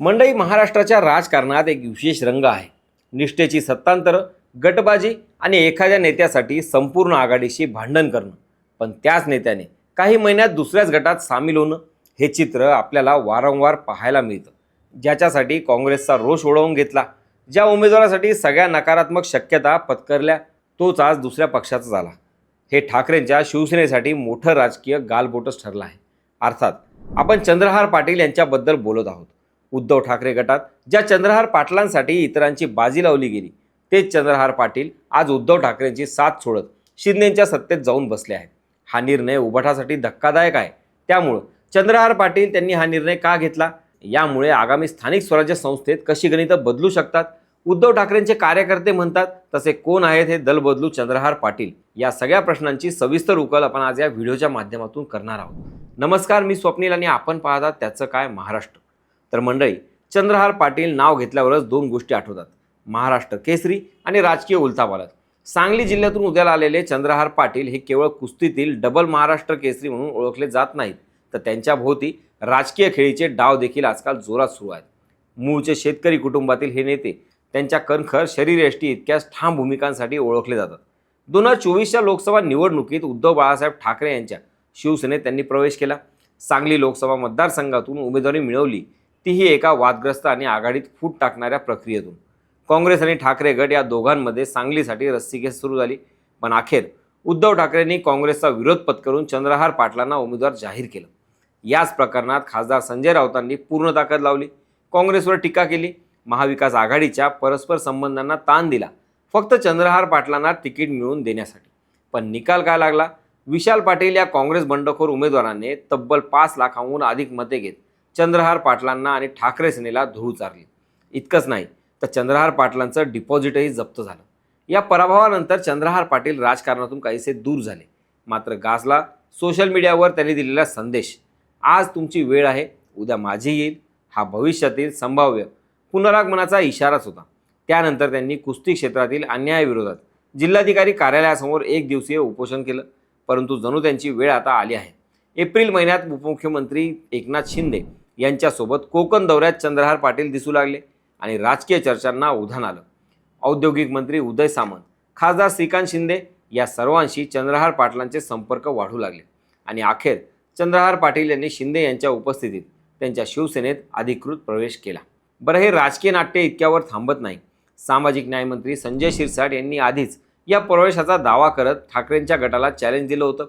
मंडई महाराष्ट्राच्या राजकारणात एक विशेष रंग आहे. निष्ठेची सत्तांतर गटबाजी आणि एखाद्या नेत्यासाठी संपूर्ण आघाडीशी भांडण करणं. पण त्याच नेत्याने काही महिन्यात दुसऱ्याच गटात सामील होणं हे चित्र आपल्याला वारंवार पाहायला मिळतं. ज्याच्यासाठी काँग्रेसचा रोष ओढवून घेतला ज्या उमेदवारासाठी सगळ्या नकारात्मक शक्यता पत्करल्या तोच आज दुसऱ्या पक्षाचा झाला. हे ठाकरेंच्या शिवसेनेसाठी मोठं राजकीय गालबोटच ठरलं आहे. अर्थात आपण चंद्रहार पाटील यांच्याबद्दल बोलत आहोत. उद्धव ठाकरे गटात ज्या चंद्रहार पाटलांसाठी इतरांची बाजी लावली गेली तेच चंद्रहार पाटील आज उद्धव ठाकरेंची साथ सोडत शिंदेच्या सत्तेत जाऊन बसले आहेत. हा निर्णय उभाटासाठी धक्कादायक आहे. त्यामुळं चंद्रहार पाटील त्यांनी हा निर्णय का घेतला? यामुळे आगामी स्थानिक स्वराज्य संस्थेत कशी गणितं बदलू शकतात? उद्धव ठाकरेंचे कार्यकर्ते म्हणतात तसे कोण आहेत हे दल बदलू चंद्रहार पाटील? या सगळ्या प्रश्नांची सविस्तर उकल आपण आज या व्हिडिओच्या माध्यमातून करणार आहोत. नमस्कार मी स्वप्नील आणि आपण पाहतात त्याचं काय महाराष्ट्र. तर मंडळी चंद्रहार पाटील नाव घेतल्यावरच दोन गोष्टी आठवतात. महाराष्ट्र केसरी आणि राजकीय उलथापालथ सांगली जिल्ह्यातून उद्याला आलेले चंद्रहार पाटील हे केवळ कुस्तीतील डबल महाराष्ट्र केसरी म्हणून ओळखले जात नाहीत. तर त्यांच्या भोवती राजकीय खेळीचे डाव देखील आजकाल जोरात सुरू आहेत. मूळचे शेतकरी कुटुंबातील हे नेते त्यांच्या कणखर शरीरयष्टी इतक्याच ठाम भूमिकांसाठी ओळखले जातात. दोन हजार चोवीसच्या लोकसभा निवडणुकीत उद्धव बाळासाहेब ठाकरे यांच्या शिवसेनेत त्यांनी प्रवेश केला. सांगली लोकसभा मतदारसंघातून उमेदवारी मिळवली. तीही एका वादग्रस्त आणि आघाडीत फूट टाकणाऱ्या प्रक्रियेतून. काँग्रेस आणि ठाकरे गट या दोघांमध्ये सांगलीसाठी रस्सीखेच सुरू झाली. पण अखेर उद्धव ठाकरेंनी काँग्रेसचा विरोध पत्करून चंद्रहार पाटलांना उमेदवार जाहीर केलं. याच प्रकरणात खासदार संजय राऊतांनी पूर्ण ताकद लावली. काँग्रेसवर टीका केली. महाविकास आघाडीच्या परस्पर संबंधांना ताण दिला. फक्त चंद्रहार पाटलांना तिकीट मिळवून देण्यासाठी. पण निकाल काय लागला? विशाल पाटील या काँग्रेस बंडखोर उमेदवाराने तब्बल पाच लाखांहून अधिक मते घेत चंद्रहार पाटलांना आणि ठाकरे सेनेला धूळ चारली. इतकंच नाही तर चंद्रहार पाटलांचं डिपॉझिटही जप्त झालं. या पराभवानंतर चंद्रहार पाटील राजकारणातून काहीसे दूर झाले. मात्र गाजला सोशल मीडियावर त्यांनी दिलेला संदेश. आज तुमची वेळ आहे उद्या माझी येईल. हा भविष्यातील संभाव्य पुनरागमनाचा इशाराच होता. त्यानंतर त्यांनी कुस्ती क्षेत्रातील अन्यायाविरोधात जिल्हाधिकारी कार्यालयासमोर एक दिवसीय उपोषण केलं. परंतु जणू त्यांची वेळ आता आली आहे. एप्रिल महिन्यात उपमुख्यमंत्री एकनाथ शिंदे यांच्यासोबत कोकण दौऱ्यात चंद्रहार पाटील दिसू लागले आणि राजकीय चर्चांना उधाण आलं. औद्योगिक मंत्री उदय सामंत खासदार श्रीकांत शिंदे या सर्वांशी चंद्रहार पाटलांचे संपर्क वाढू लागले. आणि अखेर चंद्रहार पाटील यांनी शिंदे यांच्या उपस्थितीत त्यांच्या शिवसेनेत अधिकृत प्रवेश केला. बरं हे राजकीय नाट्य इतक्यावर थांबत नाही. सामाजिक न्यायमंत्री संजय शिरसाट यांनी आधीच या प्रवेशाचा दावा करत ठाकरेंच्या गटाला चॅलेंज दिलं होतं.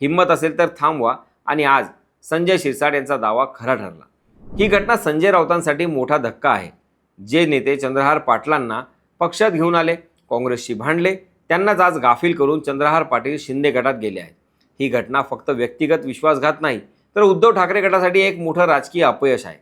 हिंमत असेल तर थांबवा आणि आज संजय शिरसाट यांचा दावा खरा ठरला. ही घटना संजय राऊतांसाठी मोठा धक्का आहे. जे नेते चंद्रहार पाटलांना पक्षात घेऊन आले काँग्रेसशी भांडले त्यांनाच आज गाफील करून चंद्रहार पाटील शिंदे गटात गेले आहेत. ही घटना फक्त व्यक्तिगत विश्वासघात नाही तर उद्धव ठाकरे गटासाठी एक मोठं राजकीय अपयश आहे.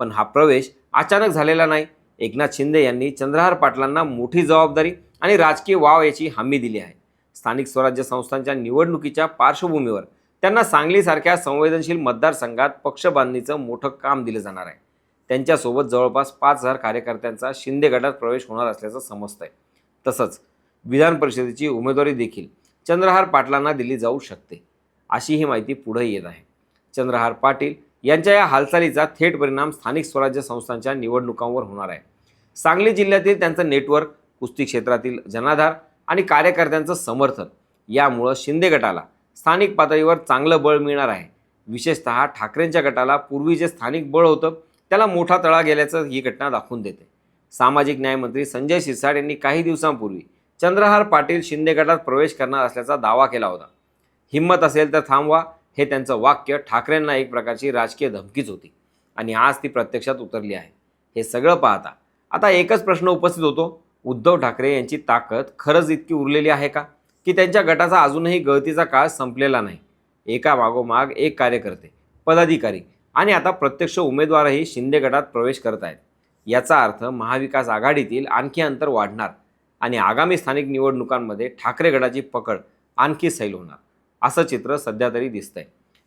पण हा प्रवेश अचानक झालेला नाही. एकनाथ शिंदे यांनी चंद्रहार पाटलांना मोठी जबाबदारी आणि राजकीय वाव याची हमी दिली आहे. स्थानिक स्वराज्य संस्थांच्या निवडणुकीच्या पार्श्वभूमीवर त्यांना सांगलीसारख्या संवेदनशील मतदारसंघात पक्ष बांधणीचं मोठं काम दिलं जाणार आहे. त्यांच्यासोबत जवळपास पाच हजार कार्यकर्त्यांचा शिंदे गटात प्रवेश होणार असल्याचं समजतंय. तसंच विधान परिषदेची उमेदवारी देखील चंद्रहार पाटलांना दिली जाऊ शकते अशी ही माहिती पुढे येत आहे. चंद्रहार पाटील यांच्या या हालचालीचा थेट परिणाम स्थानिक स्वराज्य संस्थांच्या निवडणुकांवर होणार आहे. सांगली जिल्ह्यातील त्यांचं नेटवर्क कुस्ती क्षेत्रातील जनाधार आणि कार्यकर्त्यांचं समर्थन यामुळं शिंदे गटाला स्थानिक पातळीवर चांगलं बळ मिळणार आहे. विशेषतः ठाकरेंच्या गटाला पूर्वी जे स्थानिक बळ होतं त्याला मोठा तळा गेल्याचं ही घटना दाखवून देते. सामाजिक न्यायमंत्री संजय शिरसाट यांनी काही दिवसांपूर्वी चंद्रहार पाटील शिंदे गटात प्रवेश करणार असल्याचा दावा केला होता. हिंमत असेल तर थांबवा हे त्यांचं वाक्य ठाकरेंना एक प्रकारची राजकीय धमकीच होती आणि आज ती प्रत्यक्षात उतरली आहे. हे सगळं पाहता आता एकच प्रश्न उपस्थित होतो. उद्धव ठाकरे यांची ताकद खरंच इतकी उरलेली आहे का? की त्यांच्या गटाचा अजूनही गळतीचा काळ संपलेला नाही. एका मागोमाग एक कार्यकर्ते पदाधिकारी आणि आता प्रत्यक्ष उमेदवारही शिंदे गटात प्रवेश करत आहेत याचा अर्थ महाविकास आघाडीतील आणखी अंतर वाढणार आणि आगामी स्थानिक निवडणुकांमध्ये ठाकरे गटाची पकड आणखी सैल होणार असं चित्र सध्या तरी दिसतंय.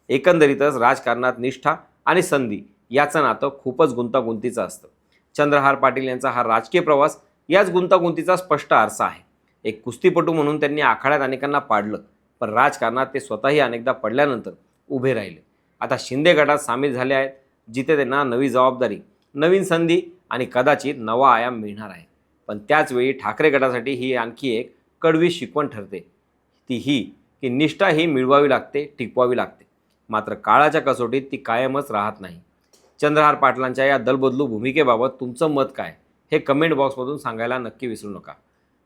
एकंदरीतच राजकारणात निष्ठा आणि संधी याचं नातं खूपच गुंतागुंतीचं असतं. चंद्रहार पाटील यांचा हा राजकीय प्रवास याच गुंतागुंतीचा स्पष्ट आरसा आहे. एक कुस्तीपटू म्हणून त्यांनी आखाड्यात अनेकांना पाडलं. पण राजकारणात ते स्वतःही अनेकदा पडल्यानंतर उभे राहिले. आता शिंदे गटात सामील झाले आहेत जिथे त्यांना नवी जबाबदारी नवीन संधी आणि कदाचित नवा आयाम मिळणार आहे. पण त्याचवेळी ठाकरे गटासाठी ही आणखी एक कडवी शिकवण ठरते. ती ही की निष्ठा ही मिळवावी लागते टिकवावी लागते. मात्र काळाच्या कसोटीत ती कायमच राहत नाही. चंद्रहार पाटलांच्या या दलबदलू भूमिकेबाबत तुमचं मत काय? हे कमेंट बॉक्समधून सांगायला नक्की विसरू नका.